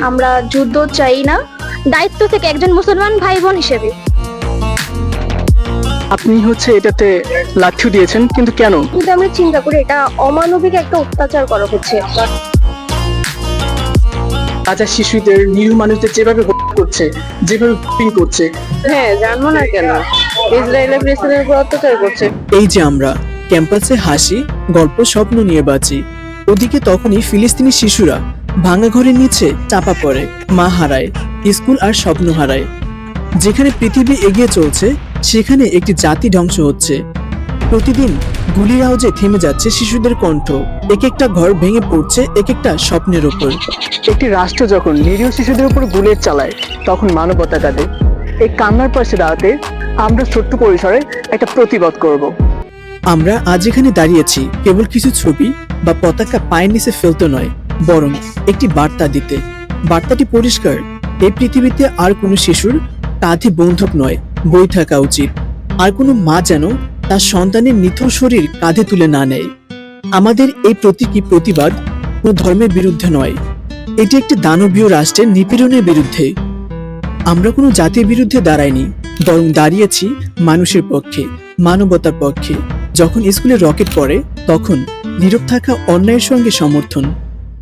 আমরা যুদ্ধ চাই না। দায়িত্ব থেকে একজন মুসলমান ভাই বোন হিসেবে। আপনি হচ্ছে এটাতে লাথিও দিয়েছেন কিন্তু কেন? কিন্তু আমরা চিন্তা করি এটা অমানবিক একটা অত্যাচার করা হচ্ছে। রাজা শিশুদের নিরীহ মানুষদের যেভাবে হত্যা করছে যেভাবে গুপিং করছে। হ্যাঁ জানব না কেন? ইসরায়েলের প্রেসিডেন্ট উপর অত্যাচার করছে। এই যে আমরা ক্যাম্পাসে হাসি গল্প স্বপ্ন নিয়ে বাঁচি ওদিকে তখনই ফিলিস্তিনি শিশুরা ভাঙা ঘরের নিচে চাপা পড়ে মা হারায় স্কুল আর স্বপ্ন হারায়। যেখানে পৃথিবী এগিয়ে চলছে সেখানে একটি জাতি ধ্বংস হচ্ছে। প্রতিদিন গুলির আওয়াজে থেমে যাচ্ছে শিশুদের কণ্ঠ। এক একটা ঘর ভেঙে পড়ছে এক একটা স্বপ্নের ওপর একটি রাষ্ট্র যখন নিরীহ শিশুদের উপর বুলেট চালায় তখন মানবতা কাঁদে। এই কান্নার পাশে দাঁড়াতে আমরা ছোট্ট পরিসরে একটা প্রতিবাদ করব। আমরা আজ এখানে দাঁড়িয়েছি কেবল কিছু ছবি বা পতাকা পায়ের নিচে ফেলতে নয়। বরং একটি বার্তা দিতে। বার্তাটি পরিষ্কার এই পৃথিবীতে আর কোনো শিশুর কাঁধে বন্ধুক নয়, বই থাকা উচিত। আর কোনো মা যেন তার সন্তানের নিথর শরীর কাঁধে তুলে না নেয়। আমাদের এই প্রতীকী প্রতিবাদ কোনো ধর্মের বিরুদ্ধে নয়। এটি একটি দানবীয় রাষ্ট্রের নিপীড়নের বিরুদ্ধে। আমরা কোনো জাতির বিরুদ্ধে দাঁড়াইনি, বরং দাঁড়িয়েছি মানুষের পক্ষে, মানবতার পক্ষে। যখন স্কুলে রকেট পড়ে, তখন নীরব থাকা অন্যায়ের সঙ্গে সমর্থন।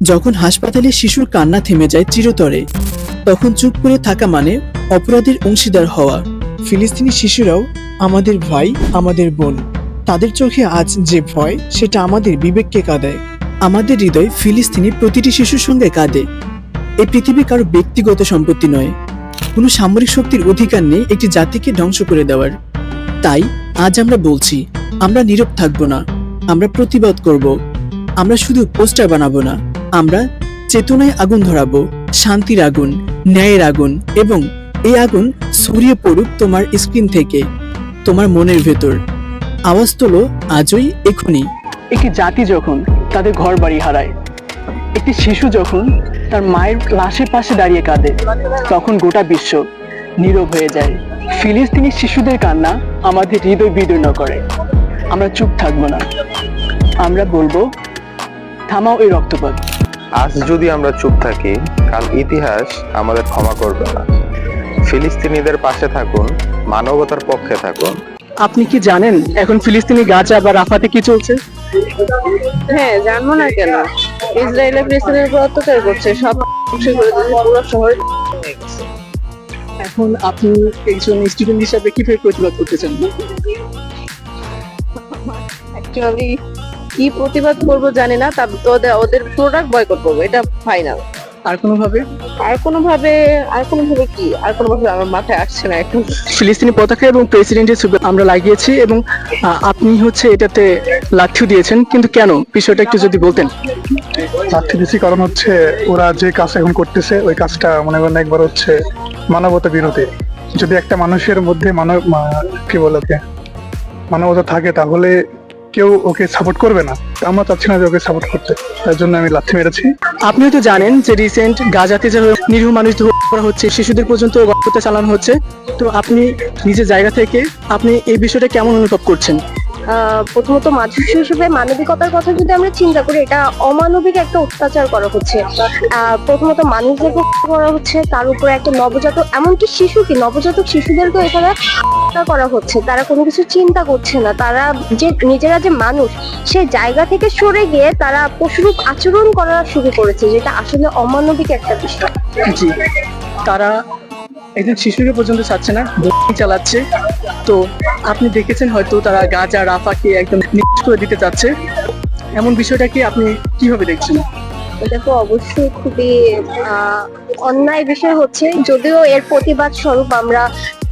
যখন হাসপাতালে শিশুর কান্না থেমে যায় চিরতরে, তখন চুপ করে থাকা মানে অপরাধের অংশীদার হওয়া। ফিলিস্তিনি শিশুরাও আমাদের ভাই, আমাদের বোন, তাদের চোখে আজ যে ভয়, সেটা আমাদের বিবেককে কাঁদায়। আমাদের হৃদয় ফিলিস্তিনি প্রতিটি শিশুর সঙ্গে কাঁদে। এই পৃথিবী কারও ব্যক্তিগত সম্পত্তি নয়। কোনো সামরিক শক্তির অধিকার নেই একটি জাতিকে ধ্বংস করে দেওয়ার। তাই আজ আমরা বলছি, আমরা নীরব থাকব না। আমরা প্রতিবাদ করব। আমরা শুধু পোস্টার বানাবো না। আমরা চেতনায় আগুন ধরাবো, শান্তির আগুন, ন্যায়ের আগুন এবং এই আগুন ছড়িয়ে পড়ুক তোমার স্ক্রিন থেকে, তোমার মনের ভেতর। আওয়াজ তোলো আজই এখনই একটি জাতি যখন তাদের ঘর বাড়ি হারায়, একটি শিশু যখন তার মায়ের লাশের পাশে দাঁড়িয়ে কাঁদে, তখন গোটা বিশ্ব নীরব হয়ে যায়। ফিলিস্তিনি শিশুদের কান্না আমাদের হৃদয় বিদীর্ণ করে। আমরা চুপ থাকব না। আমরা বলব, থামাও এই রক্তপাত। আজ যদি আমরা চুপ থাকি কাল ইতিহাস আমাদের ক্ষমা করবে না। ফিলিস্তিনিদের পাশে থাকুন মানবতার পক্ষে থাকুন। আপনি কি জানেন এখন ফিলিস্তিনি গাজা বা রাফাতে কি চলছে? হ্যাঁ জানব না কেন? ইসরায়েলের প্রেসিডেন্ট উপর অত্যাচার করছে সব ধ্বংস করে দিচ্ছে পুরো শহর এখন আপনি একজন স্টুডেন্ট হিসাবে কীভাবে প্রতিবাদ করতে চান? অ্যাকচুয়ালি কি প্রতিবাদ করব জানি না তা ওদের প্রোডাক্ট বয়কট করব এটা ফাইনাল আর কোনোভাবে? আর কোনো ভাবে আর কোনো ভাবে কি? আর কোনো ভাবে আমার মাথায় আসছে না এখন। ফিলিস্তিনি পতাকা এবং প্রেসিডেন্টের ছবি আমরা লাগিয়েছি এবং আপনি হচ্ছে এটাতে লাঠিও দিয়েছেন কিন্তু কেন? বিষয়টা একটু যদি বলতেন। লাথি দিছি কারণ হচ্ছে ওরা যে কাজ এখন করতেছে ওই কাজটা মনে করেন একবার হচ্ছে মানবতা বিরোধী। যদি একটা মানুষের মধ্যে মানব কি বলে ওকে? মানবতা থাকে তাহলে কেউ ওকে সাপোর্ট করবে না। আমরা চাচ্ছি না যে ওকে সাপোর্ট করতে। তার জন্য আমি লাথি মেরেছি। আপনি তো জানেন যে রিসেন্ট গাজাতে যে নিরীহ মানুষ করা হচ্ছে, শিশুদের পর্যন্ত গল্পটা চালানো হচ্ছে। তো আপনি নিজের জায়গা থেকে আপনি এই বিষয়টা কেমন অনুভব করছেন? প্রথমত মানুষ হিসেবে মানবিকতার কথা যদি আমরা চিন্তা করি, এটা অমানবিক একটা অত্যাচার করা হচ্ছে। প্রথমত মানুষদের করা হচ্ছে, তার উপরে একটা নবজাতক, এমনকি শিশু কি? নবজাতক শিশুদেরকে এখানে করা হচ্ছে। তারা কোনো কিছু চিন্তা করছে না। তারা যে, নিজেরা যে মানুষ সেই জায়গা থেকে সরে গিয়ে তারা পশুরূপ আচরণ করা শুরু করেছে, যেটা আসলে অমানবিক একটা বিষয়। তারা একজন শিশুকে পর্যন্ত চাচ্ছে না চালাচ্ছে। তো আপনি দেখেছেন হয়তো তারা গাজা, রাফাকে একদম নিঃশ করে দিতে চাচ্ছে। এমন বিষয়টাকে আপনি কীভাবে দেখছেন? এটা তো অবশ্যই খুবই অন্যায় বিষয় হচ্ছে। যদিও এর প্রতিবাদ স্বরূপ আমরা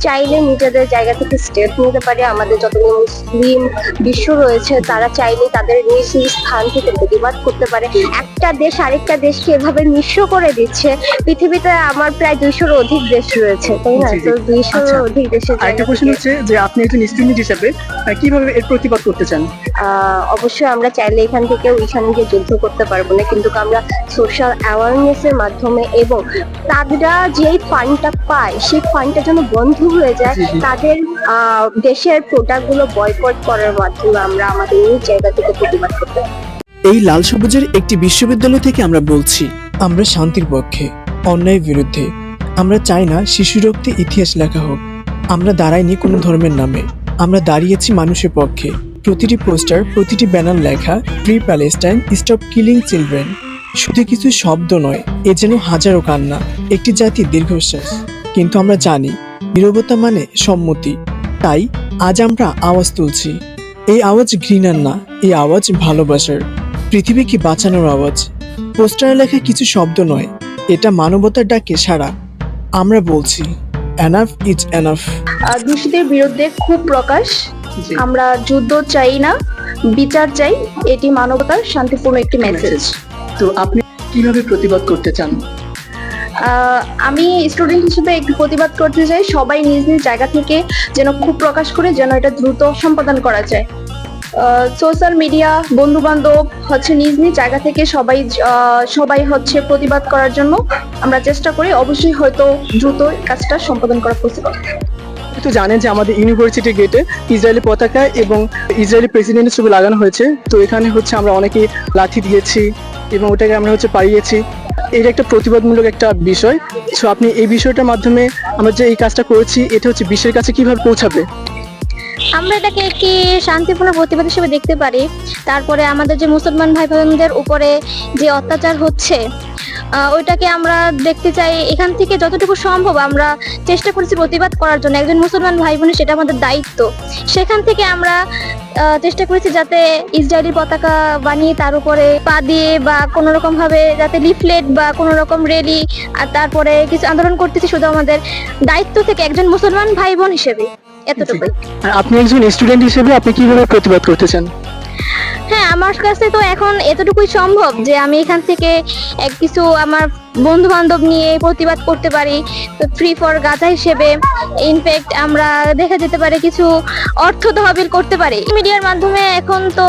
চাইলে নিজেদের জায়গা থেকে স্টেপ নিতে পারে। আমাদের যতগুলো মুসলিম বিশ্ব রয়েছে তারা চাইলে তাদের নিজ নিজ স্থান থেকে প্রতিবাদ করতে পারে। একটা দেশ আরেকটা দেশকে এভাবে নিঃস্ব করে দিচ্ছে। পৃথিবীতে আমার প্রায় দুইশোর অধিক দেশ রয়েছে তাই না। তো দুইশোর আচ্ছা। অধিক আরেকটা জায়গা কোশ্চেন হচ্ছে যে আপনি একজন স্টুডেন্ট হিসাবে কীভাবে এর প্রতিবাদ করতে চান? অবশ্যই আমরা চাইলে এখান থেকে ওইখানে গিয়ে যুদ্ধ করতে পারব না। কিন্তু আমরা সোশ্যাল অ্যাওয়ারনেস এর মাধ্যমে এবং তারা যেই ফান্ডটা পায় সেই ফান্ডটা যেন বন্ধ হয়ে যায়। তাদের দেশের প্রোডাক্টগুলো বয়কট করার মাধ্যমে আমরা আমাদের নিজ জায়গা থেকে প্রতিবাদ করতে। এই লাল সবুজের একটি বিশ্ববিদ্যালয় থেকে আমরা বলছি আমরা শান্তির পক্ষে অন্যায়ের বিরুদ্ধে। আমরা চাই না শিশু রক্তে ইতিহাস লেখা হোক। আমরা দাঁড়াইনি কোনো ধর্মের নামে। আমরা দাঁড়িয়েছি মানুষের পক্ষে। প্রতিটি পোস্টার প্রতিটি ব্যানার লেখা free Palestine stop killing children শুধু কিছু শব্দ নয় এ যেন হাজারো কান্না। একটি জাতির দীর্ঘশ্বাস। কিন্তু আমরা জানি নীরবতা মানে সম্মতি। তাই আজ আমরা আওয়াজ তুলছি। এই আওয়াজ ঘৃণার না এই আওয়াজ ভালোবাসার। পৃথিবীকে বাঁচানোর আওয়াজ? পোস্টারে লেখা কিছু শব্দ নয় এটা মানবতার ডাকে সারা আমরা বলছি এনাফ ইজ এনাফ দোষীদের বিরুদ্ধে খুব প্রকাশ। আমরা যুদ্ধ চাই না বিচার চাই এটি মানবতার শান্তিপূর্ণ একটি মেসেজ তো আপনি কীভাবে প্রতিবাদ করতে চান? আমি স্টুডেন্ট হিসেবে একটু প্রতিবাদ করতে চাই, সবাই নিজ নিজ জায়গা থেকে যেন খুব প্রকাশ করে যেন এটা দ্রুত সম্পাদন করা যায়। সোশ্যাল মিডিয়া বন্ধু বান্ধব হচ্ছে নিজ নিজ জায়গা থেকে সবাই সবাই হচ্ছে প্রতিবাদ করার জন্য আমরা চেষ্টা করি, অবশ্যই হয়তো দ্রুত কাজটা সম্পাদন করা পসিবল তো জানেন যে আমাদের ইউনিভার্সিটি গেটে ইসরায়েলি পতাকা এবং ইসরায়েলি প্রেসিডেন্টের ছবি লাগানো হয়েছে। তো এখানে হচ্ছে আমরা অনেকে লাঠি দিয়েছি। এবং ওটাকে আমরা হচ্ছে পাইয়েছি এটা একটা প্রতিবাদমূলক একটা বিষয়। সো আপনি এই বিষয়টার মাধ্যমে আমরা যে এই কাজটা করেছি, এটা হচ্ছে বিশ্বের কাছে কীভাবে পৌঁছাবে? আমরা এটাকে একটি শান্তিপূর্ণ প্রতিবাদ হিসেবে দেখতে পারি। তারপরে আমাদের যে মুসলমান ভাই বোনদের উপরে যে অত্যাচার হচ্ছে ওইটাকে আমরা দেখতে চাই। এখান থেকে যতটুকু সম্ভব আমরা চেষ্টা করছি প্রতিবাদ করার জন্য। একজন মুসলমান ভাই বোনের সেটা আমাদের দায়িত্ব। সেখান থেকে আমরা চেষ্টা করেছি যাতে ইসরায়েলি পতাকা বানিয়ে তার উপরে পা দিয়ে বা কোনো রকম ভাবে যাতে লিফলেট বা কোনো রকম রেলি আর তারপরে কিছু আন্দোলন করতেছি শুধু আমাদের দায়িত্ব থেকে একজন মুসলমান ভাই বোন হিসেবে। এতটুকুই। আপনি একজন স্টুডেন্ট হিসেবে আপনি কীভাবে প্রতিবাদ করতে চান? আমার কাছে তো এখন এতটুকুই সম্ভব যে আমি এখান থেকে এক কিছু আমার বন্ধু বান্ধব নিয়ে প্রতিবাদ করতে পারি। ফ্রি ফর গাঁজা হিসেবে ইনফ্যাক্ট আমরা দেখা যেতে পারে কিছু অর্থ তহবিল করতে পারি। মিডিয়ার মাধ্যমে এখন তো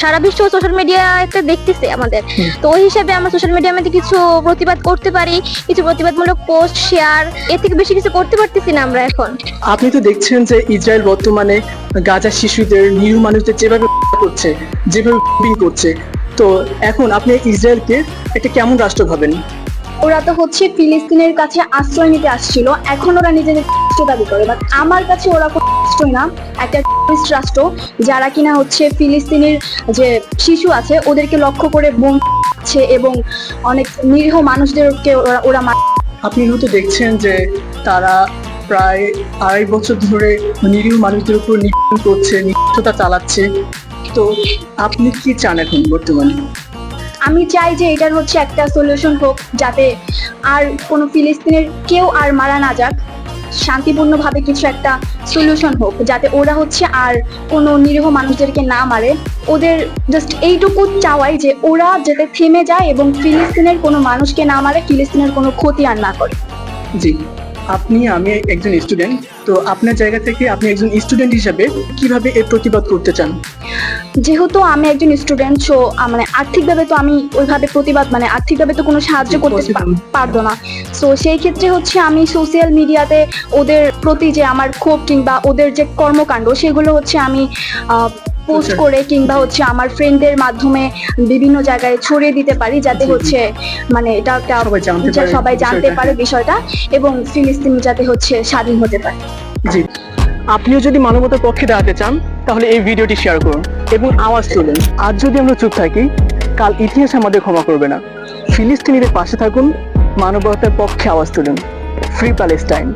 সারা বিশ্ব সোশ্যাল মিডিয়াতে দেখতেছে আমাদের। তো ওই হিসাবে আমরা সোশ্যাল মিডিয়ার মধ্যে কিছু প্রতিবাদ করতে পারি কিছু প্রতিবাদমূলক পোস্ট শেয়ার এর থেকে বেশি কিছু করতে পারতেছি না আমরা এখন। আপনি তো দেখছেন যে ইসরায়েল বর্তমানে গাজা শিশুদের নিরীহ মানুষদের যেভাবে করছে যেভাবে করছে তো এখন আপনি ইসরায়েলকে একটা কেমন রাষ্ট্র ভাবেন? ওরা তো হচ্ছে ফিলিস্তিনের কাছে আশ্রয় নিতে আসছিল এখন ওরা নিজেদের রাষ্ট্র দাবি করে। বাট আমার কাছে ওরা কোনো রাষ্ট্রই না একটা রাষ্ট্র যারা কিনা হচ্ছে ফিলিস্তিনের যে শিশু আছে ওদেরকে লক্ষ্য করে বোম এবং অনেক নিরীহ মানুষদেরকে ওরা আপনি হয়তো দেখছেন যে তারা প্রায় আড়াই বছর ধরে নিরীহ মানুষদের উপর নিপীড়ন করছে নিষ্ঠতা চালাচ্ছে। তো আপনি কি চান এখন বর্তমানে? আমি চাই যে এটার হচ্ছে একটা সলিউশন হোক যাতে আর কোনো ফিলিস্তিনের কেউ আর মারা না যাক। শান্তিপূর্ণভাবে কিছু একটা সলিউশন হোক যাতে ওরা হচ্ছে আর কোনো নিরীহ মানুষদেরকে না মারে। ওদের জাস্ট এইটুকু চাওয়াই যে ওরা যাতে থেমে যায় এবং ফিলিস্তিনের কোনো মানুষকে না মারে ফিলিস্তিনের কোনো ক্ষতি আর না করে। জি। আপনি আমি একজন স্টুডেন্ট তো আপনার জায়গা থেকে আপনি একজন স্টুডেন্ট হিসাবে কীভাবে এই প্রতিবাদ করতে চান? যেহেতু আমি একজন স্টুডেন্ট সো মানে আর্থিকভাবে তো আমি ওইভাবে প্রতিবাদ মানে আর্থিকভাবে তো কোনো সাহায্য করতে পারব না। সো সেই ক্ষেত্রে হচ্ছে আমি সোশ্যাল মিডিয়াতে ওদের প্রতি যে আমার ক্ষোভ কিংবা ওদের যে কর্মকাণ্ড সেগুলো হচ্ছে আমি পোস্ট করে কিংবা হচ্ছে আমার ফ্রেন্ডদের মাধ্যমে বিভিন্ন জায়গায় ছড়িয়ে দিতে পারি যাতে। হচ্ছে মানে এটা একটা সবাই জানতে পারে বিষয়টা। এবং ফিলিস্তিন যাতে হচ্ছে স্বাধীন হতে পারে। জি। আপনিও যদি মানবতার পক্ষে দাঁড়াতে চান তাহলে এই ভিডিওটি শেয়ার করুন এবং আওয়াজ তুলুন। আজ যদি আমরা চুপ থাকি কাল ইতিহাস আমাদের ক্ষমা করবে না। ফিলিস্তিনিদের পাশে থাকুন মানবতার পক্ষে আওয়াজ তুলুন। Free Palestine.